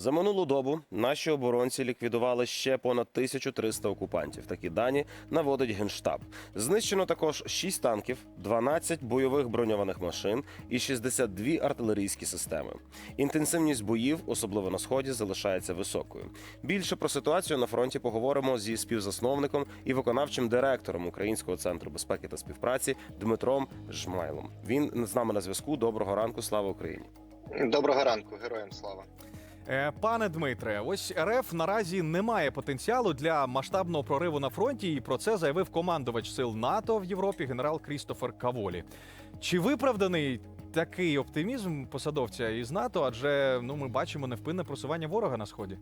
За минулу добу наші оборонці ліквідували ще понад 1300 окупантів. Такі дані наводить генштаб. Знищено також 6 танків, 12 бойових броньованих машин і 62 артилерійські системи. Інтенсивність боїв, особливо на сході, залишається високою. Більше про ситуацію на фронті поговоримо зі співзасновником і виконавчим директором Українського центру безпеки та співпраці Дмитром Жмайлом. Він з нами на зв'язку. Доброго ранку, слава Україні! Доброго ранку, героям слава. Е, Пане Дмитре, ось РФ наразі не має потенціалу для масштабного прориву на фронті, і про це заявив командувач сил НАТО в Європі генерал Крістофер Каволі. Чи виправданий такий оптимізм посадовця із НАТО? Адже ну ми бачимо невпинне просування ворога на сході.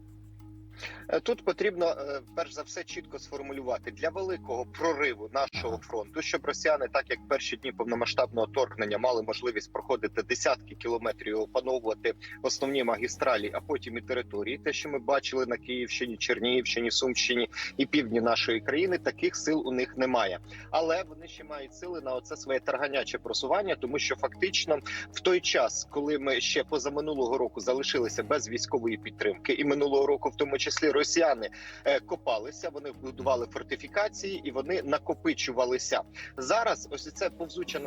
Е, Тут потрібно е, перш за все чітко сформулювати для великого прориву нашого фронту, щоб росіяни, так як перші дні повномасштабного вторгнення, мали можливість проходити десятки кілометрів, і опановувати основні магістралі, а потім і території. Те, що ми бачили на Київщині, Чернігівщині, Сумщині і півдні нашої країни, таких сил у них немає. Але вони ще мають сили на оце своє тарганяче просування, тому що фактично в той час, коли ми ще позаминулого року залишилися без військової підтримки, і минулого року, в тому числі росіяни е, копалися, вони будували фортифікації і вони накопичувалися. Зараз ось це повзуча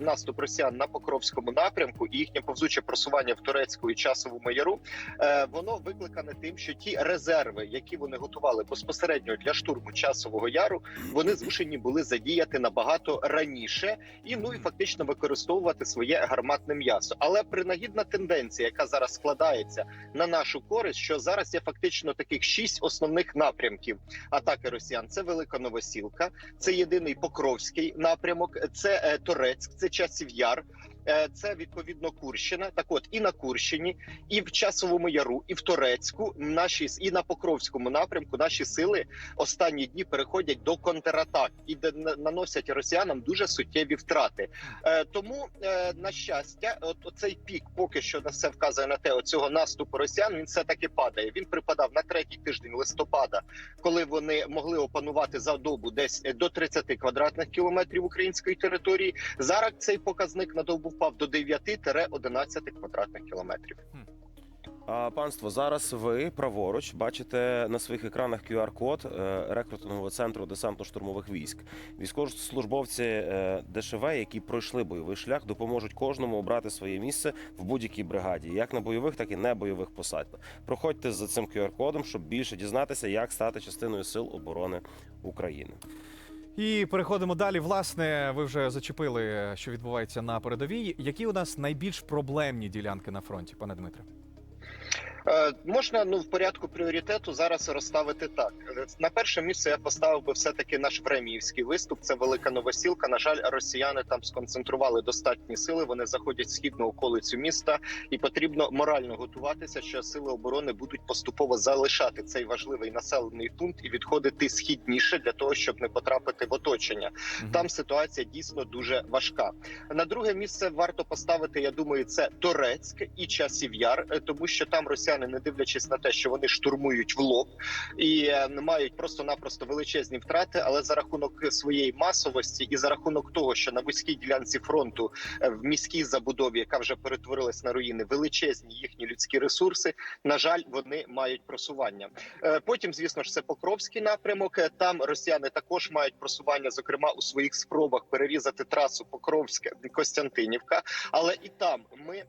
наступ, росіян на Покровському напрямку і їхнє повзуче просування в Турецьку і часовому яру. е, Воно викликане тим, що ті резерви, які вони готували безпосередньо для штурму часового яру, вони змушені були задіяти набагато раніше і ну і фактично використовувати своє гарматне м'ясо. Але принагідна тенденція, яка зараз складається на нашу користь, що зараз є фактично таких шість основних напрямків атаки росіян. Це Велика Новосілка, це єдиний Покровський напрямок, це е, Торецьк, це Часів Яр. Е, Це відповідно Курщина. Так, от і на Курщині, і в часовому яру, і в Торецьку, наші і на Покровському напрямку наші сили останні дні переходять до контратак і наносять росіянам дуже суттєві втрати. Е, тому, е, на щастя, от оцей пік, поки що на все вказує на те, оцього наступу росіян, він все таки падає. Він припадав на третій тиждень листопада, коли вони могли опанувати за добу десь до 30 квадратних кілометрів української території. Зараз цей показник на добу впав до 9-11 квадратних кілометрів. А панство, зараз ви праворуч бачите на своїх екранах QR-код е, рекрутингового центру десантно-штурмових військ. Військовослужбовці е, ДШВ, які пройшли бойовий шлях, допоможуть кожному обрати своє місце в будь-якій бригаді, як на бойових, так і небойових посад. Проходьте за цим QR-кодом, щоб більше дізнатися, як стати частиною сил оборони України. І переходимо далі. Власне, ви вже зачепили, що відбувається на передовій. Які у нас найбільш проблемні ділянки на фронті, пане Дмитре? Е, можна ну в порядку пріоритету зараз розставити так. На перше місце я поставив би все таки наш Времіївський виступ. Це велика новосілка. На жаль, росіяни там сконцентрували достатні сили. Вони заходять в східну околицю міста, і потрібно морально готуватися, що сили оборони будуть поступово залишати цей важливий населений пункт і відходити східніше для того, щоб не потрапити в оточення. Там ситуація дійсно дуже важка. На друге місце варто поставити, я думаю, це Торецьк і Часів Яр, е, тому що там росіяни, не дивлячись на те, що вони штурмують в лоб і е, мають просто-напросто величезні втрати, але за рахунок своєї масовості і за рахунок того, що на вузькій ділянці фронту е, в міській забудові, яка вже перетворилась на руїни, величезні їхні людські ресурси. На жаль, вони мають просування. Е, Потім, звісно ж, це Покровський напрямок. Там росіяни також мають просування, зокрема у своїх спробах перерізати трасу Покровська Костянтинівка. Але і там ми.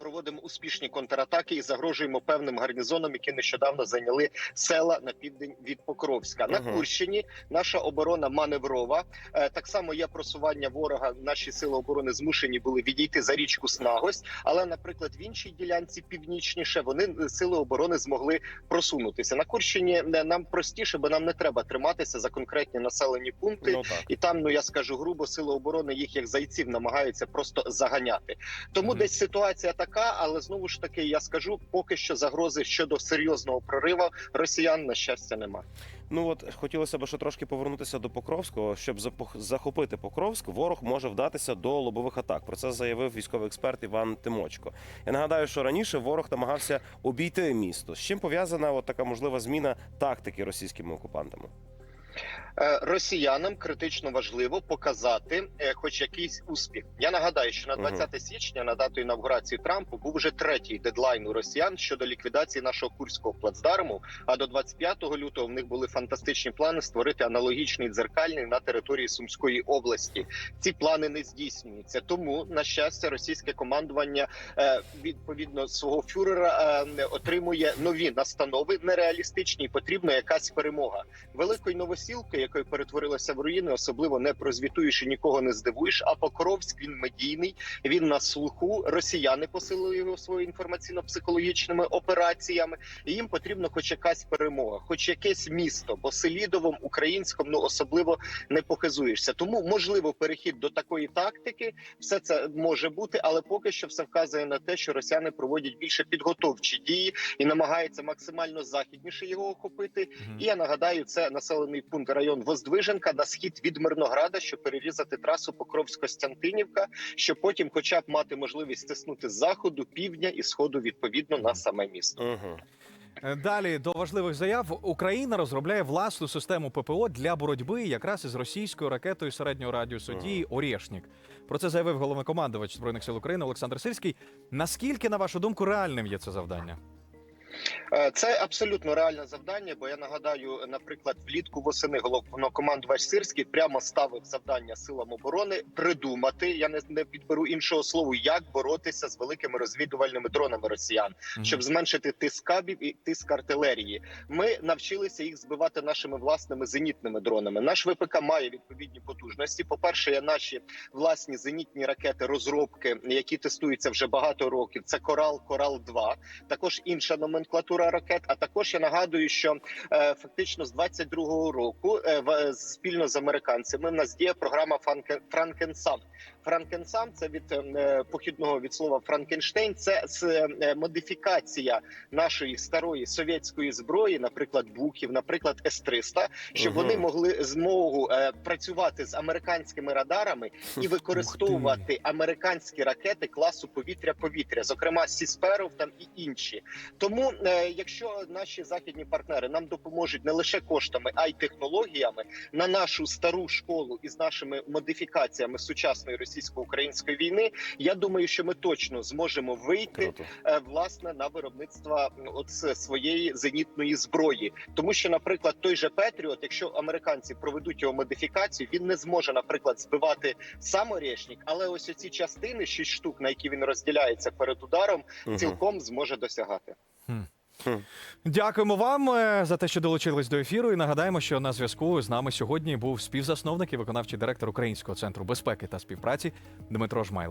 Проводимо успішні контратаки і загрожуємо певним гарнізонам, які нещодавно зайняли села на південь від Покровська. На. Курщині наша оборона маневрова. Е, Так само є просування ворога. Наші сили оборони змушені були відійти за річку Снагось. Але, наприклад, в іншій ділянці північніше вони е, сили оборони змогли просунутися. На Курщині е, нам простіше, бо нам не треба триматися за конкретні населені пункти. Ну. І там, ну я скажу грубо, сили оборони їх як зайців намагаються просто заганяти. Тому Мгм. десь ситуація така, але знову ж таки я скажу, поки що загрози щодо серйозного прориву росіян на щастя нема. Ну от хотілося б ще трошки повернутися до Покровського. Щоб захопити Покровськ, ворог може вдатися до лобових атак. Про це заявив військовий експерт Іван Тимочко. Я нагадаю, що раніше ворог намагався обійти місто. З чим пов'язана от така можлива зміна тактики російськими окупантами? Е, Росіянам критично важливо показати е, хоч якийсь успіх. Я нагадаю, що на Мгм. 20 січня, на дату інавгурації Трампу, був вже третій дедлайн у росіян щодо ліквідації нашого курського плацдарму. А до 25 лютого в них були фантастичні плани створити аналогічний дзеркальний на території Сумської області. Ці плани не здійснюються. Тому, на щастя, російське командування е, відповідно свого фюрера отримує нові настанови нереалістичні. і Потрібна якась перемога великої новосілки, якою перетворилася в руїни, особливо не прозвітуєш і нікого не здивуєш. А Покровськ він медійний, він на слуху. Росіяни посилили його своїми інформаційно-психологічними операціями. І їм потрібна хоч якась перемога, хоч якесь місто, бо селідовим українському ну особливо не похизуєшся. Тому можливо перехід до такої тактики. Все це може бути, але поки що все вказує на те, що росіяни проводять більше підготовчі дії і намагаються максимально західніше його охопити. І я нагадаю, це населений пункт район Воздвиженка на схід від Мирнограда, щоб перерізати трасу Покровськ-Костянтинівка, щоб потім, хоча б мати можливість стиснути з заходу, півдня і сходу відповідно на саме місто. Угу. Далі до важливих заяв Україна розробляє власну систему ППО для боротьби якраз із російською ракетою середнього радіусу дії Орєшнік. Про це заявив головнокомандувач збройних сил України Олександр Сирський. Наскільки, на вашу думку, реальним є це завдання? Е, Це абсолютно реальне завдання. Бо я нагадаю, наприклад, влітку восени головнокомандувач Сирський прямо ставив завдання силам оборони придумати. Я не, не підберу іншого слова, як боротися з великими розвідувальними дронами росіян, Мгм. щоб зменшити тиск кабів і тиск артилерії. Ми навчилися їх збивати нашими власними зенітними дронами. Наш ВПК має відповідні потужності. По перше, є наші власні зенітні ракети, розробки, які тестуються вже багато років. Це Корал, Корал 2 також інша номенклатура ракет. А також я нагадую, що е, фактично з 22-го року е, в, спільно з американцями в нас діє програма Франке- Франкенсам. Франкенсам це від е, похідного від слова Франкенштейн. Це з, е, модифікація нашої старої совєтської зброї, наприклад, буків, наприклад, С-300, щоб Мгм. вони могли змогу е, працювати з американськими радарами і використовувати американські ракети класу повітря-повітря, зокрема Сісперов там і інші. Тому, е, якщо наші західні партнери нам допоможуть не лише коштами, а й технологіями на нашу стару школу із нашими модифікаціями сучасної російсько-української війни, я думаю, що ми точно зможемо вийти Круто. е, власне на виробництво от своєї зенітної зброї, тому що, наприклад, той же Петріот, якщо американці проведуть його модифікацію, він не зможе, наприклад, збивати сам Орєшнік, але ось оці частини, шість штук, на які він розділяється перед ударом, цілком зможе досягати. Дякуємо вам е, за те, що долучились до ефіру. І нагадаємо, що на зв'язку з нами сьогодні був співзасновник і виконавчий директор Українського центру безпеки та співпраці Дмитро Жмайло.